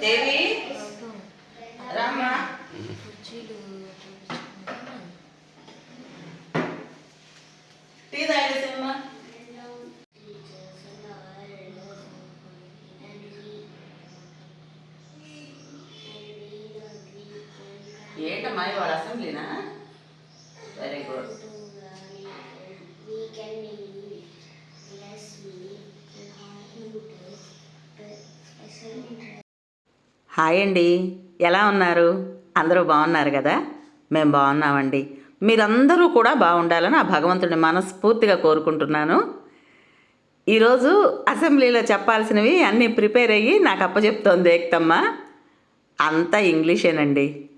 Devi hi అండి. ఎలా ఉన్నారు? అందరూ బాగున్నారు కదా? మేము బాగున్నామండి. మీరందరూ కూడా బాగుండాలని ఆ భగవంతుడిని మనస్ఫూర్తిగా కోరుకుంటున్నాను. ఈరోజు అసెంబ్లీలో చెప్పాల్సినవి అన్నీ ప్రిపేర్ అయ్యి నాకు అప్పచెప్తోంది ఏక్తమ్మ. అంతా ఇంగ్లీషేనండి.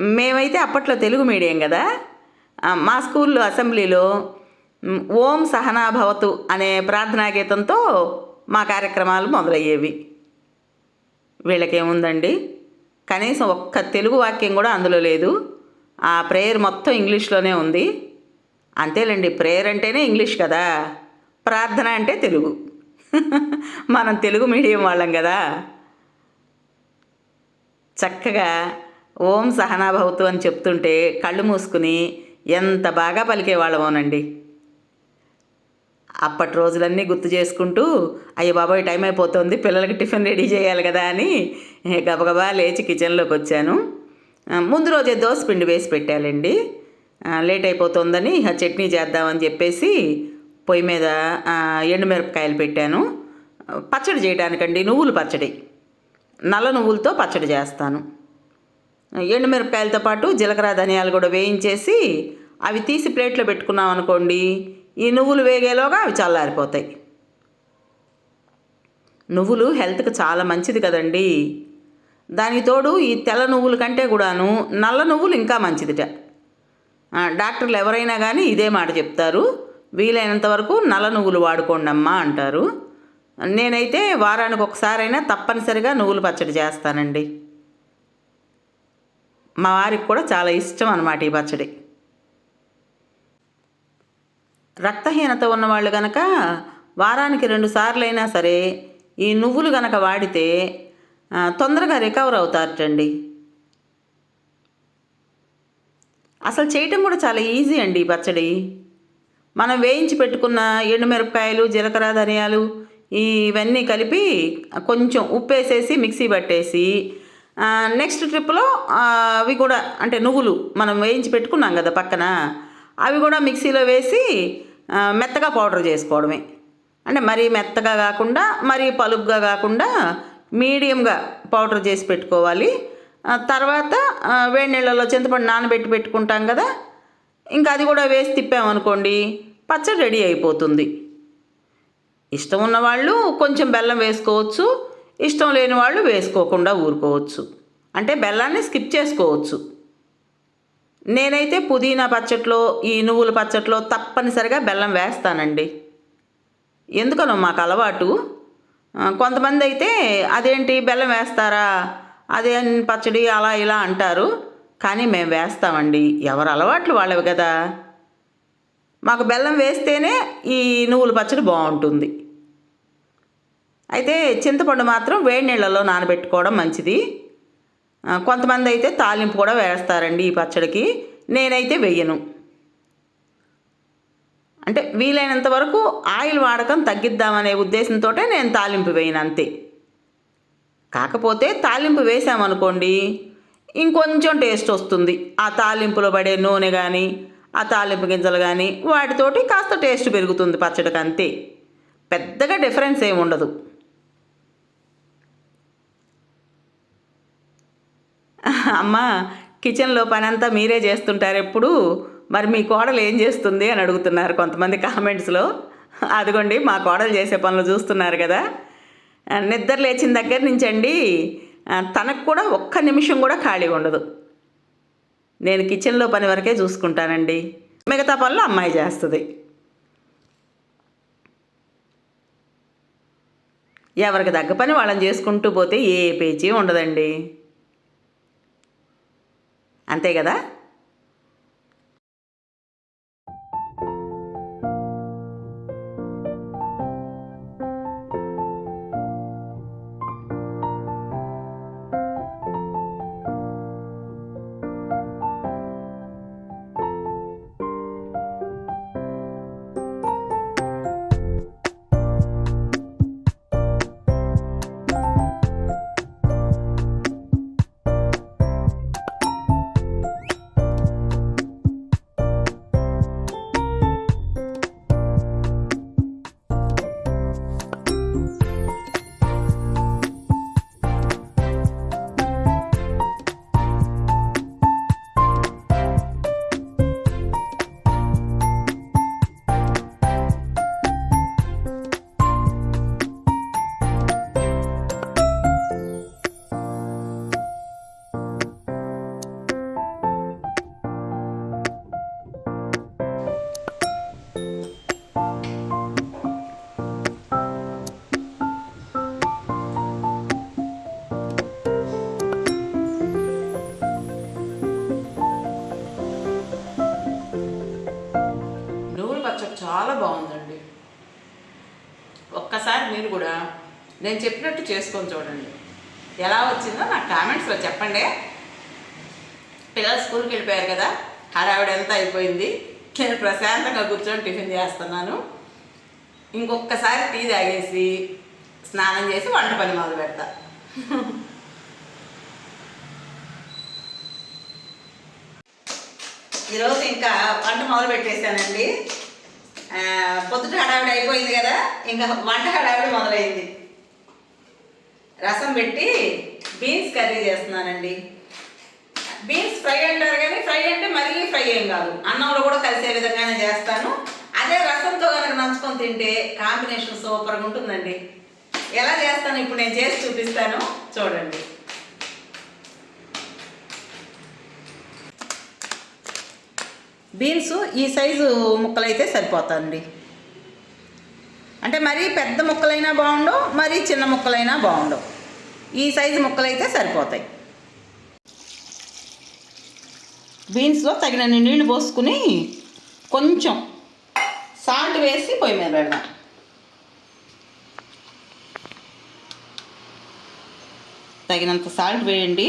మేమైతే అప్పట్లో తెలుగు మీడియం కదా. మా స్కూల్లో అసెంబ్లీలో ఓం సహనాభవతు అనే ప్రార్థనా గీతంతో మా కార్యక్రమాలు మొదలయ్యేవి. వీళ్ళకేముందండి? కనీసం ఒక్క తెలుగు వాక్యం కూడా అందులో లేదు. ఆ ప్రేయర్ మొత్తం ఇంగ్లీష్లోనే ఉంది. అంతేలేండి ప్రేయర్ అంటేనే ఇంగ్లీష్ కదా. ప్రార్థన అంటే తెలుగు. మనం తెలుగు మీడియం వాళ్ళం కదా. చక్కగా ఓం సహనాభవతు అని చెప్తుంటే కళ్ళు మూసుకుని ఎంత బాగా పలికేవాళ్ళమోనండి. అప్పటి రోజులన్నీ గుర్తు చేసుకుంటూ అయ్యో బాబాయ్ టైం అయిపోతుంది పిల్లలకి టిఫిన్ రెడీ చేయాలి కదా అని గబగబా లేచి కిచెన్లోకి వచ్చాను. ముందు రోజే దోశ పిండి వేసి పెట్టాలండి. లేట్ అయిపోతుందని చట్నీ చేద్దామని చెప్పేసి పొయ్యి మీద ఎండుమిరపకాయలు పెట్టాను. పచ్చడి చేయడానికండి నువ్వులు పచ్చడి. నల్ల నువ్వులతో పచ్చడి చేస్తాను. ఎండుమిరపకాయలతో పాటు జీలకర్ర ధనియాలు కూడా వేయించేసి అవి తీసి ప్లేట్లో పెట్టుకున్నాం అనుకోండి ఈ నువ్వులు వేగేలోగా అవి చల్లారిపోతాయి. నువ్వులు హెల్త్కి చాలా మంచిది కదండి. దానికి తోడు ఈ తెల్ల నువ్వుల కంటే కూడాను నల్ల నువ్వులు ఇంకా మంచిదిట. డాక్టర్లు ఎవరైనా కానీ ఇదే మాట చెప్తారు. వీలైనంత వరకు నల్ల నువ్వులు వాడుకోండి అమ్మా అంటారు. నేనైతే వారానికి ఒకసారైనా తప్పనిసరిగా నువ్వులు పచ్చడి చేస్తానండి. మా వారికి కూడా చాలా ఇష్టం అన్నమాట ఈ పచ్చడి. రక్తహీనత ఉన్నవాళ్ళు గనక వారానికి రెండు సార్లైనా సరే ఈ నువ్వులు గనక వాడితే తొందరగా రికవర్ అవుతారటండి. అసలు చేయటం కూడా చాలా ఈజీ అండి పచ్చడి. మనం వేయించి పెట్టుకున్న ఎండుమిరపకాయలు జీలకర్ర ధనియాలు ఇవన్నీ కలిపి కొంచెం ఉప్పు వేసేసి మిక్సీ పట్టేసి నెక్స్ట్ ట్రిప్లో అవి కూడా అంటే నువ్వులు మనం వేయించి పెట్టుకున్నాం కదా పక్కన అవి కూడా మిక్సీలో వేసి మెత్తగా పౌడర్ చేసుకోవడమే. అంటే మరీ మెత్తగా కాకుండా మరీ పలుగ్గా కాకుండా మీడియంగా పౌడర్ చేసి పెట్టుకోవాలి. తర్వాత వేడి నీళ్ళలో చింతపండు నానబెట్టి పెట్టుకుంటాం కదా. ఇంకా అది కూడా వేసి తిప్పామనుకోండి పచ్చడి రెడీ అయిపోతుంది. ఇష్టం ఉన్నవాళ్ళు కొంచెం బెల్లం వేసుకోవచ్చు ఇష్టం లేని వాళ్ళు వేసుకోకుండా ఊరుకోవచ్చు. అంటే బెల్లాన్ని స్కిప్ చేసుకోవచ్చు. నేనైతే పుదీనా పచ్చట్లో ఈ నువ్వుల పచ్చట్లో తప్పనిసరిగా బెల్లం వేస్తానండి. ఎందుకనో మాకు అలవాటు. కొంతమంది అయితే అదేంటి బెల్లం వేస్తారా అదే పచ్చడి అలా ఇలా అంటారు. కానీ మేము వేస్తామండి. ఎవరు అలవాట్లు వాళ్ళవి కదా. మాకు బెల్లం వేస్తేనే ఈ నువ్వుల పచ్చడి బాగుంటుంది. అయితే చింతపండు మాత్రం వేడి నీళ్ళలో నానబెట్టుకోవడం మంచిది. కొంతమంది అయితే తాలింపు కూడా వేస్తారండి ఈ పచ్చడికి. నేనైతే వేయను. అంటే వీలైనంత వరకు ఆయిల్ వాడకం తగ్గిద్దామనే ఉద్దేశంతో నేను తాలింపు వేయను అంతే. కాకపోతే తాలింపు వేసామనుకోండి ఇంకొంచెం టేస్ట్ వస్తుంది. ఆ తాలింపులో పడే నూనె కానీ ఆ తాలింపు గింజలు కానీ వాటితోటి కాస్త టేస్ట్ పెరుగుతుంది పచ్చడికి అంతే పెద్దగా డిఫరెన్స్ ఏమి ఉండదు అమ్మ కిచెన్లో పని అంతా మీరే చేస్తుంటారు ఎప్పుడు? మరి మీ కోడలు ఏం చేస్తుంది అని అడుగుతున్నారు కొంతమంది కామెంట్స్లో అదిగోండి మా కోడలు చేసే పనులు చూస్తున్నారు కదా. నిద్ర లేచిన దగ్గర నుంచి అండి తనకు కూడా ఒక్క నిమిషం కూడా ఖాళీ ఉండదు. నేను కిచెన్లో పని వరకే చూసుకుంటానండి. మిగతా పనులు అమ్మాయి చేస్తుంది. ఎవరికి తగ్గ పని వాళ్ళని చేసుకుంటూ పోతే ఏ పేచీ ఉండదండి. అంతే కదా? మీరు కూడా నేను చెప్పినట్టు చేసుకొని చూడండి. ఎలా వచ్చిందో నాకు కామెంట్స్లో చెప్పండి. పిల్లలు స్కూల్కి వెళ్ళిపోయారు కదా హడావిడ ఎంత అయిపోయింది. నేను ప్రశాంతంగా కూర్చొని టిఫిన్ చేస్తున్నాను. ఇంకొకసారి టీ తాగేసి స్నానం చేసి వంట పని మొదలు పెడతా. ఈరోజు ఇంకా వంట మొదలు పెట్టేశానండి. పొద్దుట హడావిడి అయిపోయింది కదా ఇంకా వంట హడావిడి మొదలైంది. రసం పెట్టి బీన్స్ కర్రీ చేస్తున్నానండి. బీన్స్ ఫ్రై అంటారు కానీ ఫ్రై అంటే మరీ ఫ్రై ఏం కాదు. అన్నంలో కూడా కలిసే విధంగానే చేస్తాను. అదే రసంతో కనుక నంచుకొని తింటే కాంబినేషన్ సూపర్గా ఉంటుందండి. ఎలా చేస్తాను ఇప్పుడు నేను చేసి చూపిస్తాను. చూడండి. బీన్స్ ఈ సైజు ముక్కలైతే సరిపోతుంది అంటే మరీ పెద్ద ముక్కలైనా బాగుండవు మరీ చిన్న ముక్కలైనా బాగుండవు. ఈ సైజు ముక్కలైతే సరిపోతాయి. బీన్స్లో తగినన్ని నీళ్ళు పోసుకుని కొంచెం సాల్ట్ వేసి పొయ్యి మీద పెడదాం. తగినంత సాల్ట్ వేయండి.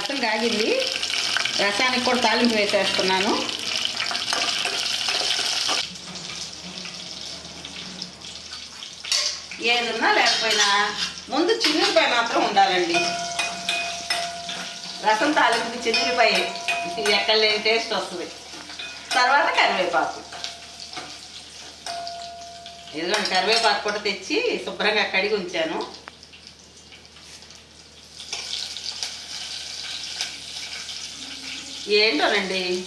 రసం కాగింది. రసానికి కూడా తాలింపు వేసేస్తున్నాను. ఏదున్నా లేకపోయినా ముందు చిన్నులపాయ మాత్రం ఉండాలండి. రసం తాలింపు చిన్నులపాయ ఇది ఎక్కడ లేని టేస్ట్ వస్తుంది. తర్వాత కరివేపాకు. ఇదిగోండి కరివేపాకు కూడా తెచ్చి శుభ్రంగా కడిగి ఉంచాను. ఏంటోనండి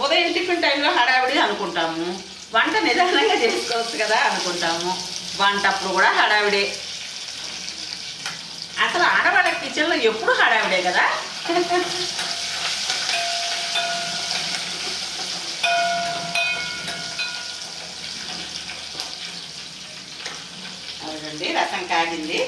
ఉదయం టిఫిన్ టైంలో హడావిడి అనుకుంటాము. వంట నిదానంగా చేసుకోవచ్చు కదా అనుకుంటాము. వంట అప్పుడు కూడా హడావిడే. అసలు ఆడవాళ్ళ కిచెన్లో ఎప్పుడు హడావిడే కదా? అవునండి రసం కాగింది.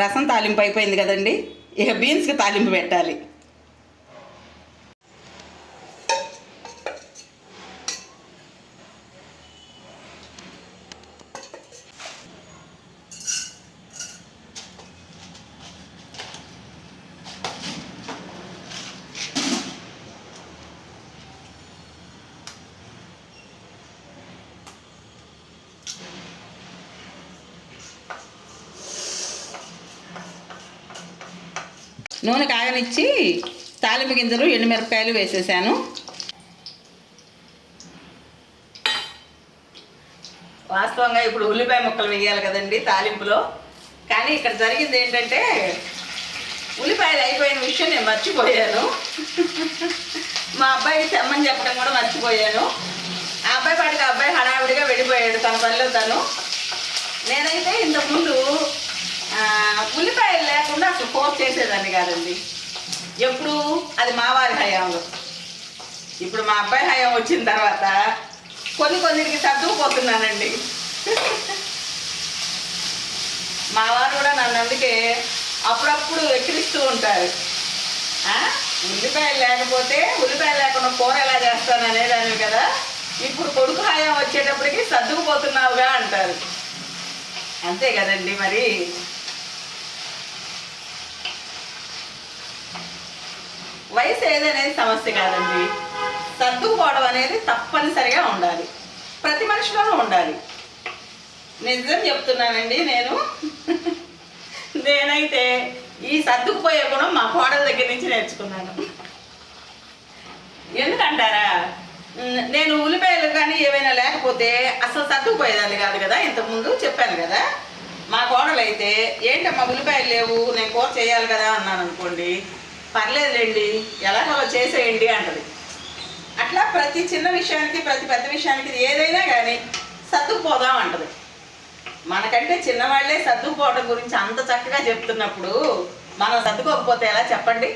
రసం తాలింపు అయిపోయింది కదండి. ఇక బీన్స్కి తాలింపు పెట్టాలి. నూనె కాగనిచ్చి తాలింపు గింజలు ఎండుమిరపకాయలు వేసేసాను. వాస్తవంగా ఇప్పుడు ఉల్లిపాయ ముక్కలు వేయాలి కదండి తాలింపులో. కానీ ఇక్కడ జరిగింది ఏంటంటే ఉల్లిపాయలు అయిపోయిన విషయం నేను మర్చిపోయాను. మా అబ్బాయి తెమ్మని చెప్పడం కూడా మర్చిపోయాను. ఆ అబ్బాయి పాటికి అబ్బాయి హడావిడిగా వెళ్ళిపోయాడు తన పనిలో తను. నేనైతే ఇంతకుముందు ఉల్లిపాయలు లేకుండా అసలు పోస్ట్ చేసేదాన్ని కాదండి. ఎప్పుడు అది మా వారి హయాంలో. ఇప్పుడు మా అబ్బాయి హయాం వచ్చిన తర్వాత కొన్ని కొన్నిటికి సర్దుకుపోతున్నానండి. మా వారు కూడా నన్ను అందుకే అప్పుడప్పుడు ఎక్కిరిస్తూ ఉంటారు. ఉల్లిపాయలు లేకపోతే ఉల్లిపాయలు లేకుండా కూర ఎలా చేస్తాను అనేదాన్ని కదా. ఇప్పుడు కొడుకు హయాం వచ్చేటప్పటికి సర్దుకుపోతున్నావుగా అంటారు. అంతే కదండి మరి. వయసు ఏదనేది సమస్య కాదండి. సర్దుకుపోవడం అనేది తప్పనిసరిగా ఉండాలి. ప్రతి మనిషిలోనూ ఉండాలి. నిజం చెప్తున్నానండి నేను. నేనైతే ఈ సర్దుకుపోయే గుణం మా కోడల దగ్గర నుంచి నేర్చుకున్నాను. ఎందుకంటారా? నేను ఉల్లిపాయలు కానీ ఏవైనా లేకపోతే అసలు సర్దుకుపోయేదాన్ని కాదు కదా ఇంతకుముందు చెప్పాను కదా. మా కోడలు అయితే ఏంటమ్మా ఉల్లిపాయలు లేవు నేను కూర చేయాలి కదా అన్నాను అనుకోండి. పర్లేదులేండి ఎలాగో చేసేయండి అంటది అట్లా ప్రతి చిన్న విషయానికి ప్రతి పెద్ద విషయానికి ఏదైనా కానీ సర్దుకుపోదాం అంటది. మనకంటే చిన్నవాళ్ళే సర్దుకుపోవడం గురించి అంత చక్కగా చెప్తున్నప్పుడు మనం సర్దుకోకపోతే ఎలా చెప్పండి?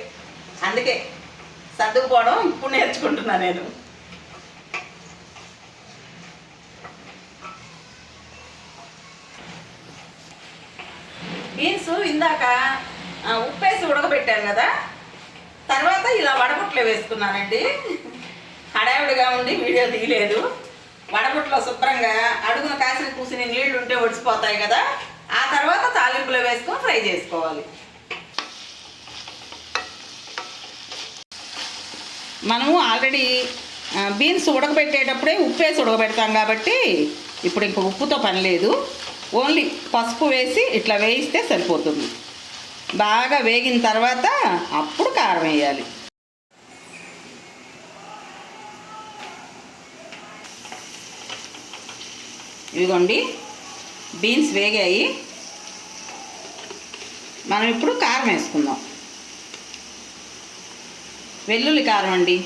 అందుకే సర్దుకుపోవడం ఇప్పుడు నేర్చుకుంటున్నా నేను. బీన్స్ ఇందాక ఉప్పేసి ఉడకబెట్టాను కదా? తర్వాత ఇలా వడబుట్లో వేసుకున్నానండి. హడావిడిగా ఉండి వీడియో తీయలేదు. వడబుట్లో శుభ్రంగా అడుగున కాసిన కూసిన నీళ్ళు ఉంటే ఒడిసిపోతాయి కదా. ఆ తర్వాత తాలింపులో వేసుకొని ఫ్రై చేసుకోవాలి. మనము ఆల్రెడీ బీన్స్ ఉడకబెట్టేటప్పుడే ఉప్పేసి ఉడకబెడతాం కాబట్టి ఇప్పుడు ఇంక ఉప్పుతో పని లేదు. ఓన్లీ పసుపు వేసి ఇట్లా వేయిస్తే సరిపోతుంది. బాగా వేగిన తర్వాత అప్పుడు కారం వేయాలి. ఇదిగోండి బీన్స్ వేగాయి. మనం ఇప్పుడు కారం వేసుకుందాం. వెల్లుల్లి కారం అండి.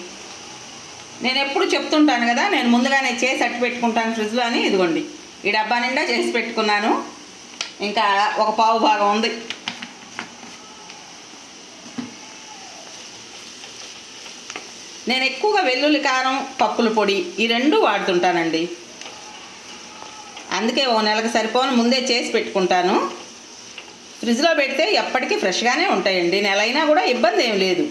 నేను ఎప్పుడు చెప్తుంటాను కదా నేను ముందుగానే చేసి అట్టు పెట్టుకుంటాను ఫ్రిడ్జ్లో అని. ఇదిగోండి ఈ డబ్బా నిండా చేసి పెట్టుకున్నాను. ఇంకా ఒక పావు భాగం ఉంది. నేను ఎక్కువగా వెల్లుల్లి కారం పప్పుల పొడి ఈ రెండు వాడుతుంటానండి. అందుకే ఓ నెలకు సరిపోను ముందే చేసి పెట్టుకుంటాను. ఫ్రిడ్జ్లో పెడితే ఎప్పటికీ ఫ్రెష్గానే ఉంటాయండి. నెల అయినా కూడా ఇబ్బంది ఏం లేదు.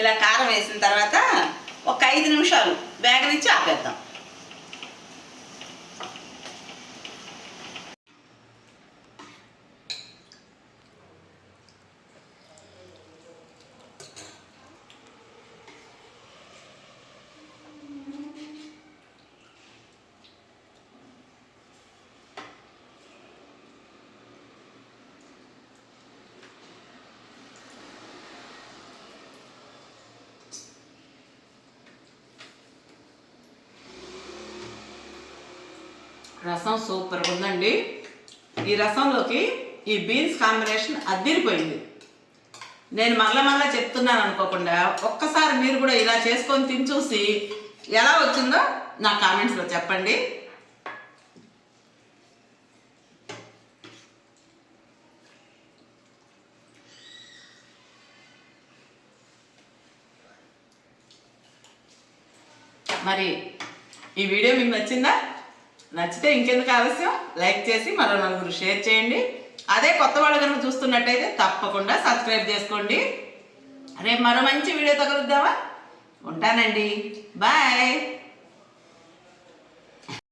ఇలా కారం వేసిన తర్వాత ఒక ఐదు నిమిషాలు వేగనిచ్చి ఆపేద్దాం. రసం సూపర్ ఉందండి. ఈ రసంలోకి ఈ బీన్స్ కాంబినేషన్ అద్దిరిపోయింది నేను మళ్ళా మళ్ళా చెప్తున్నాను అనుకోకుండా ఒక్కసారి మీరు కూడా ఇలా చేసుకొని తిని చూసి ఎలా వచ్చిందో నా కామెంట్స్లో చెప్పండి. మరి ఈ వీడియో మీకు నచ్చిందా? నచ్చితే ఇంకెందుకు ఆలస్యం? లైక్ చేసి మరో నలుగురు షేర్ చేయండి. అదే కొత్త వాళ్ళు కనుక చూస్తున్నట్టయితే తప్పకుండా సబ్స్క్రైబ్ చేసుకోండి. రేపు మరో మంచి వీడియోతో కలుద్దామా? ఉంటానండి. బాయ్.